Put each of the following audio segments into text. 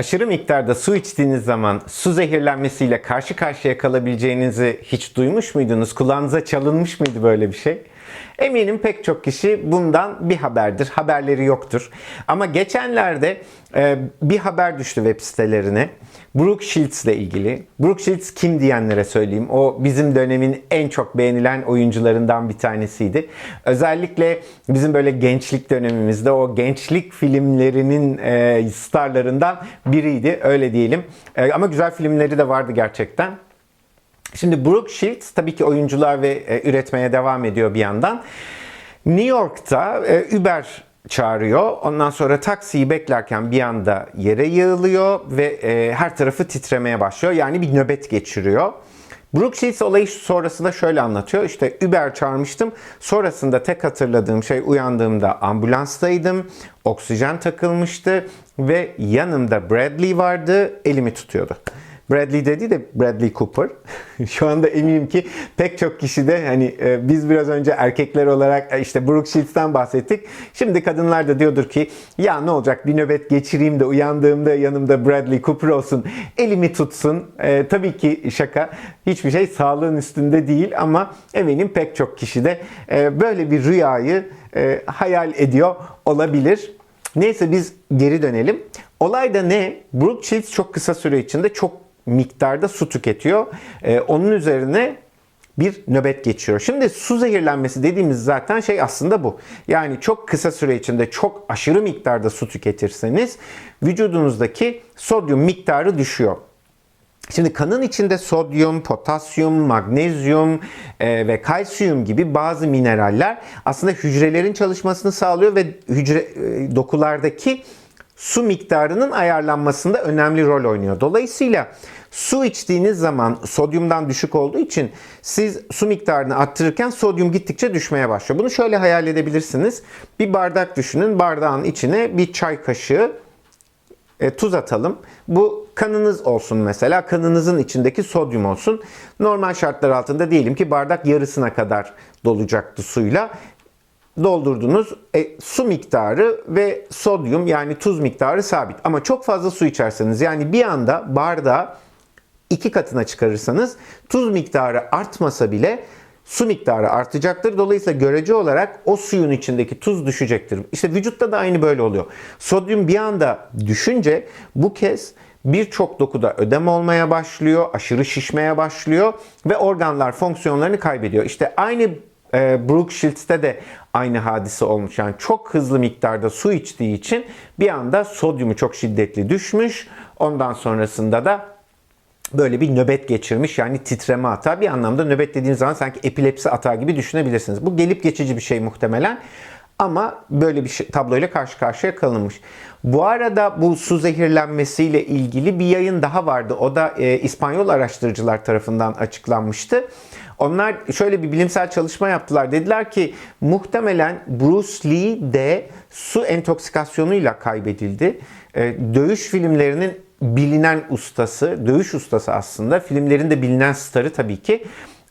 Aşırı miktarda su içtiğiniz zaman su zehirlenmesiyle karşı karşıya kalabileceğinizi hiç duymuş muydunuz? Kulağınıza çalınmış mıydı böyle bir şey? Eminim pek çok kişi bundan bir haberdir. Haberleri yoktur. Ama geçenlerde e, bir haber düştü web sitelerine. Brooke Shields ile ilgili. Brooke Shields kim diyenlere söyleyeyim. O bizim dönemin en çok beğenilen oyuncularından bir tanesiydi. Özellikle bizim böyle gençlik dönemimizde o gençlik filmlerinin e, starlarından biriydi. Öyle diyelim. E, ama güzel filmleri de vardı gerçekten. Şimdi Brooke Shields tabii ki oyuncular ve e, üretmeye devam ediyor bir yandan. New York'ta e, Uber çağırıyor. Ondan sonra taksiyi beklerken bir anda yere yığılıyor ve e, her tarafı titremeye başlıyor. Yani bir nöbet geçiriyor. Brooke Shields olayı sonrasında şöyle anlatıyor. İşte Uber çağırmıştım. Sonrasında tek hatırladığım şey uyandığımda ambulanstaydım. Oksijen takılmıştı ve yanımda Bradley vardı. Elimi tutuyordu. Bradley dedi de Bradley Cooper. Şu anda eminim ki pek çok kişi de hani e, biz biraz önce erkekler olarak e, işte Brooke Shields'ten bahsettik. Şimdi kadınlar da diyordur ki ya ne olacak bir nöbet geçireyim de uyandığımda yanımda Bradley Cooper olsun. Elimi tutsun. E, tabii ki şaka. Hiçbir şey sağlığın üstünde değil ama eminim pek çok kişi de e, böyle bir rüyayı e, hayal ediyor olabilir. Neyse biz geri dönelim. Olay da ne? Brooke Shields çok kısa süre içinde çok miktarda su tüketiyor. Ee, onun üzerine bir nöbet geçiyor. Şimdi su zehirlenmesi dediğimiz zaten şey aslında bu. Yani çok kısa süre içinde çok aşırı miktarda su tüketirseniz vücudunuzdaki sodyum miktarı düşüyor. Şimdi kanın içinde sodyum, potasyum, magnezyum e, ve kalsiyum gibi bazı mineraller aslında hücrelerin çalışmasını sağlıyor ve hücre e, dokulardaki su miktarının ayarlanmasında önemli rol oynuyor. Dolayısıyla su içtiğiniz zaman sodyumdan düşük olduğu için siz su miktarını arttırırken sodyum gittikçe düşmeye başlıyor. Bunu şöyle hayal edebilirsiniz. Bir bardak düşünün. Bardağın içine bir çay kaşığı e, tuz atalım. Bu kanınız olsun mesela. Kanınızın içindeki sodyum olsun. Normal şartlar altında diyelim ki bardak yarısına kadar dolacaktı suyla doldurdunuz. E, su miktarı ve sodyum yani tuz miktarı sabit. Ama çok fazla su içerseniz yani bir anda bardağı iki katına çıkarırsanız tuz miktarı artmasa bile su miktarı artacaktır. Dolayısıyla görece olarak o suyun içindeki tuz düşecektir. İşte vücutta da aynı böyle oluyor. Sodyum bir anda düşünce bu kez birçok dokuda ödem olmaya başlıyor, aşırı şişmeye başlıyor ve organlar fonksiyonlarını kaybediyor. İşte aynı e, Brooke Shields'te de aynı hadise olmuş. Yani çok hızlı miktarda su içtiği için bir anda sodyumu çok şiddetli düşmüş. Ondan sonrasında da böyle bir nöbet geçirmiş yani titreme atağı bir anlamda nöbet dediğiniz zaman sanki epilepsi atağı gibi düşünebilirsiniz. Bu gelip geçici bir şey muhtemelen ama böyle bir şey, tabloyla karşı karşıya kalınmış. Bu arada bu su zehirlenmesiyle ilgili bir yayın daha vardı. O da e, İspanyol araştırıcılar tarafından açıklanmıştı. Onlar şöyle bir bilimsel çalışma yaptılar. Dediler ki muhtemelen Bruce Lee de su entoksikasyonuyla kaybedildi. E, dövüş filmlerinin bilinen ustası, dövüş ustası aslında. Filmlerin de bilinen starı tabii ki.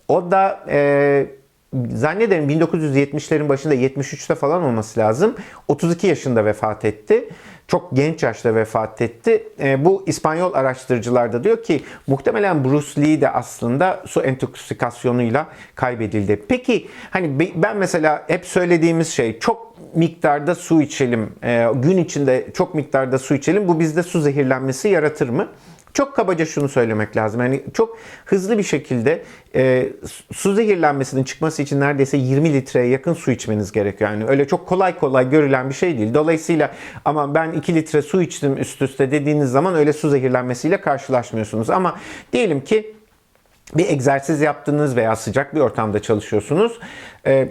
O da e, zannederim 1970'lerin başında 73'te falan olması lazım. 32 yaşında vefat etti. Çok genç yaşta vefat etti. E, bu İspanyol araştırıcılar da diyor ki muhtemelen Bruce Lee de aslında su entoksikasyonuyla kaybedildi. Peki hani ben mesela hep söylediğimiz şey çok miktarda su içelim, e, gün içinde çok miktarda su içelim. Bu bizde su zehirlenmesi yaratır mı? Çok kabaca şunu söylemek lazım. Yani çok hızlı bir şekilde e, su zehirlenmesinin çıkması için neredeyse 20 litreye yakın su içmeniz gerekiyor. Yani öyle çok kolay kolay görülen bir şey değil. Dolayısıyla ama ben 2 litre su içtim üst üste dediğiniz zaman öyle su zehirlenmesiyle karşılaşmıyorsunuz. Ama diyelim ki bir egzersiz yaptınız veya sıcak bir ortamda çalışıyorsunuz. E,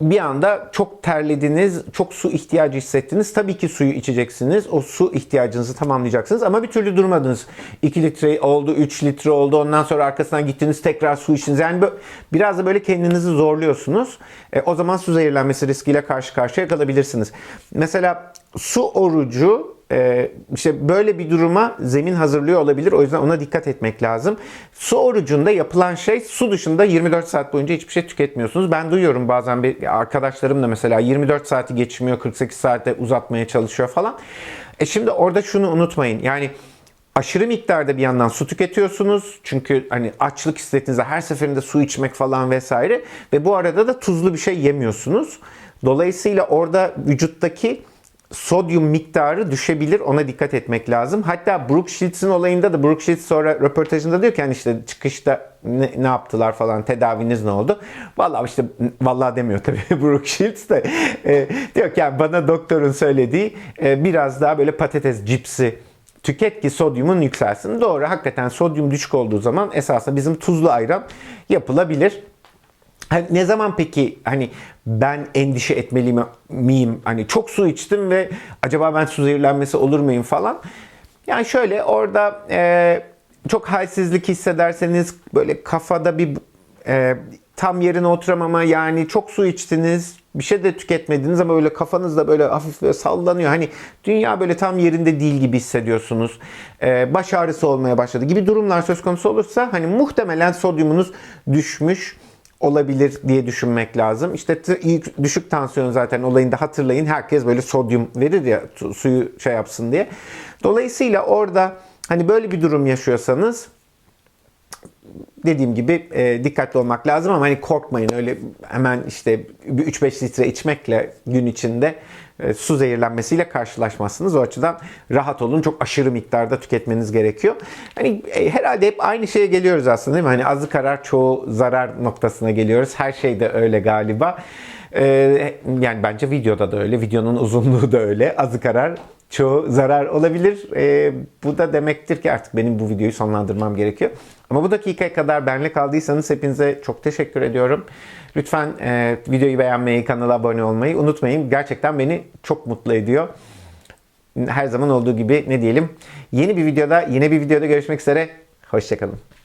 bir anda çok terlediniz, çok su ihtiyacı hissettiniz. Tabii ki suyu içeceksiniz. O su ihtiyacınızı tamamlayacaksınız ama bir türlü durmadınız. 2 litre oldu, 3 litre oldu. Ondan sonra arkasından gittiniz tekrar su içtiniz. Yani biraz da böyle kendinizi zorluyorsunuz. E, o zaman su zehirlenmesi riskiyle karşı karşıya kalabilirsiniz. Mesela su orucu e, işte böyle bir duruma zemin hazırlıyor olabilir. O yüzden ona dikkat etmek lazım. Su orucunda yapılan şey su dışında 24 saat boyunca hiçbir şey tüketmiyorsunuz. Ben duyuyorum bazen bir arkadaşlarım da mesela 24 saati geçmiyor 48 saate uzatmaya çalışıyor falan. E şimdi orada şunu unutmayın. Yani aşırı miktarda bir yandan su tüketiyorsunuz. Çünkü hani açlık hissettiğinizde her seferinde su içmek falan vesaire. Ve bu arada da tuzlu bir şey yemiyorsunuz. Dolayısıyla orada vücuttaki sodyum miktarı düşebilir. Ona dikkat etmek lazım. Hatta Brooke Shields'in olayında da Brooke Shields sonra röportajında diyor ki hani işte çıkışta ne, ne yaptılar falan tedaviniz ne oldu? Vallahi işte vallahi demiyor tabii Brooke Shields de e, diyor ki yani bana doktorun söylediği e, biraz daha böyle patates cipsi tüket ki sodyumun yükselsin. Doğru hakikaten sodyum düşük olduğu zaman esasında bizim tuzlu ayran yapılabilir. Hani ne zaman peki hani ben endişe etmeli mi- miyim? Hani çok su içtim ve acaba ben su zehirlenmesi olur muyum falan. Yani şöyle orada e, çok halsizlik hissederseniz böyle kafada bir e, tam yerine oturamama yani çok su içtiniz bir şey de tüketmediniz ama böyle kafanızda böyle hafif böyle sallanıyor. Hani dünya böyle tam yerinde değil gibi hissediyorsunuz. E, baş ağrısı olmaya başladı gibi durumlar söz konusu olursa hani muhtemelen sodyumunuz düşmüş olabilir diye düşünmek lazım. İşte düşük tansiyon zaten olayında hatırlayın. Herkes böyle sodyum verir ya su- suyu şey yapsın diye. Dolayısıyla orada hani böyle bir durum yaşıyorsanız dediğim gibi e, dikkatli olmak lazım ama hani korkmayın öyle hemen işte bir 3-5 litre içmekle gün içinde e, su zehirlenmesiyle karşılaşmazsınız. O açıdan rahat olun. Çok aşırı miktarda tüketmeniz gerekiyor. Hani e, herhalde hep aynı şeye geliyoruz aslında değil mi? Hani azı karar çoğu zarar noktasına geliyoruz. Her şey de öyle galiba. E, yani bence videoda da öyle. Videonun uzunluğu da öyle. Azı karar çoğu zarar olabilir. E, bu da demektir ki artık benim bu videoyu sonlandırmam gerekiyor. Ama bu dakikaya kadar benle kaldıysanız hepinize çok teşekkür ediyorum. Lütfen e, videoyu beğenmeyi, kanala abone olmayı unutmayın. Gerçekten beni çok mutlu ediyor. Her zaman olduğu gibi ne diyelim? Yeni bir videoda, yine bir videoda görüşmek üzere. Hoşçakalın.